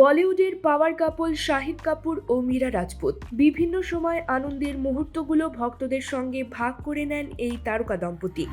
বলিউডের power couple Shahid Kapoor ও মীরা রাজপুত। বিভিন্ন সময় আনন্দের মুহূর্তগুলো ভক্তদের সঙ্গে ভাগ করে নেন এই তারকা দম্পতি।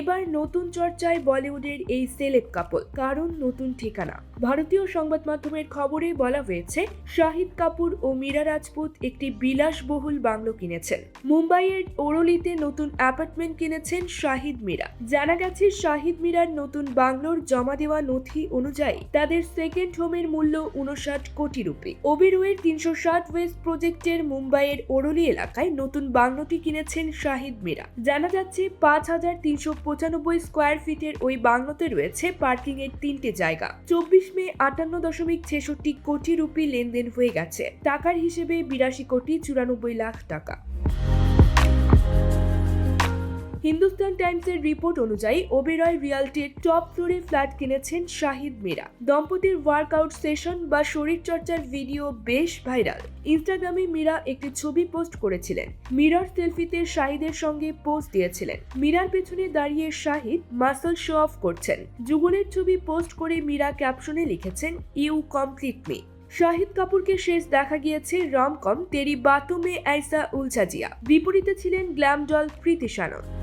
এবার নতুন চর্চায় বলিউডের এই সেলেব কাপল কারণ নতুন ঠিকানা। ভারতীয় সংবাদ মাধ্যমের খবরে বলা হয়েছে, শাহিদ কাপুর ও মীরা রাজপুত একটি বিলাসবহুল বাংলো কিনেছেন। মুম্বাইয়ের ওরলিতে নতুন অ্যাপার্টমেন্ট কিনেছেন শাহিদ মীরা। জানা গেছে, শাহিদ মীরার নতুন বাংলোর জমা দেওয়া নথি অনুযায়ী তাদের সেকেন্ড হোমের মূল্য উনষাট কোটি রুপি। ওবেরোয়ের তিনশো ষাট ওয়েস্ট প্রজেক্টের মুম্বাইয়ের ওরলি এলাকায় নতুন বাংলোটি কিনেছেন শাহিদ মীরা। জানা যাচ্ছে, পাঁচ হাজার তিনশো পঁচানব্বই স্কোয়ার ফিটের ওই বাংলোতে রয়েছে পার্কিং এর তিনটে জায়গা। চব্বিশ মে আটান্ন দশমিক ছেষট্টি কোটি রুপি লেনদেন হয়ে গেছে। টাকার হিসেবে বিরাশি কোটি চুরানব্বই লাখ টাকা। হিন্দুস্তান টাইমসের রিপোর্ট অনুযায়ী ওবেরয় রিয়ালটির টপ ফ্লোরে ফ্ল্যাট কিনেছেন শাহিদ মীরা। দম্পতির ওয়ার্কআউট সেশন বা শরীরচর্চার ভিডিও বেশ ভাইরাল। ইনস্টাগ্রামে মীরা একটি ছবি পোস্ট করেছিলেন। মিরার সেলফিতে শাহিদের সঙ্গে পোস্ট দিয়েছিলেন। মীরার পেছনে দাঁড়িয়ে শাহিদ মাসল শো অফ করছেন। যুগলের ছবি পোস্ট করে মীরা ক্যাপশনে লিখেছেন, ইউ কমপ্লিট মি। শাহিদ কাপুরকে শেষ দেখা গিয়েছে রমকম, তেরি বাতুমে, আইসা উলচাজিয়া বিপরীতে ছিলেন গ্ল্যাম ডল প্রীতি সানন্দ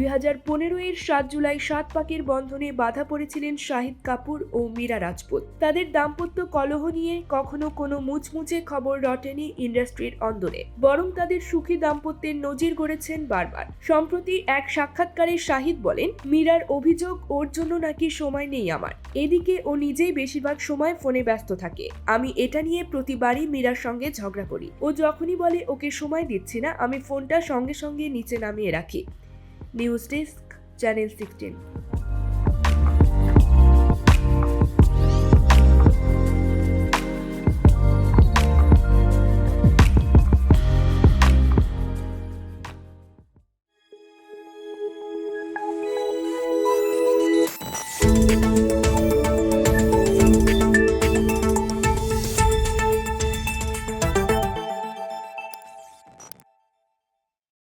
দুই হাজার পনেরো এর সাত জুলাই সাত পাকের বন্ধনে বাধা পড়েছিলেন শাহিদ কাপুর ও মীরা রাজপুত। তাদের দাম্পত্য কলহ নিয়ে কখনো কোনো মুচমুচে খবর রটেনি ইন্ডাস্ট্রির অন্দরে, বরং তাদের সুখী দাম্পত্যের নজির গড়েছেন বারবার। সম্প্রতি এক সাক্ষাৎকারে শাহিদ বলেন, মীরার অভিযোগ ওর জন্য নাকি সময় নেই আমার। এদিকে ও নিজেই বেশিরভাগ সময় ফোনে ব্যস্ত থাকে। আমি এটা নিয়ে প্রতিবারই মীরার সঙ্গে ঝগড়া করি। ও যখনই বলে ওকে সময় দিচ্ছি না, আমি ফোনটা সঙ্গে সঙ্গে নিচে নামিয়ে রাখি। News desk channel sixteen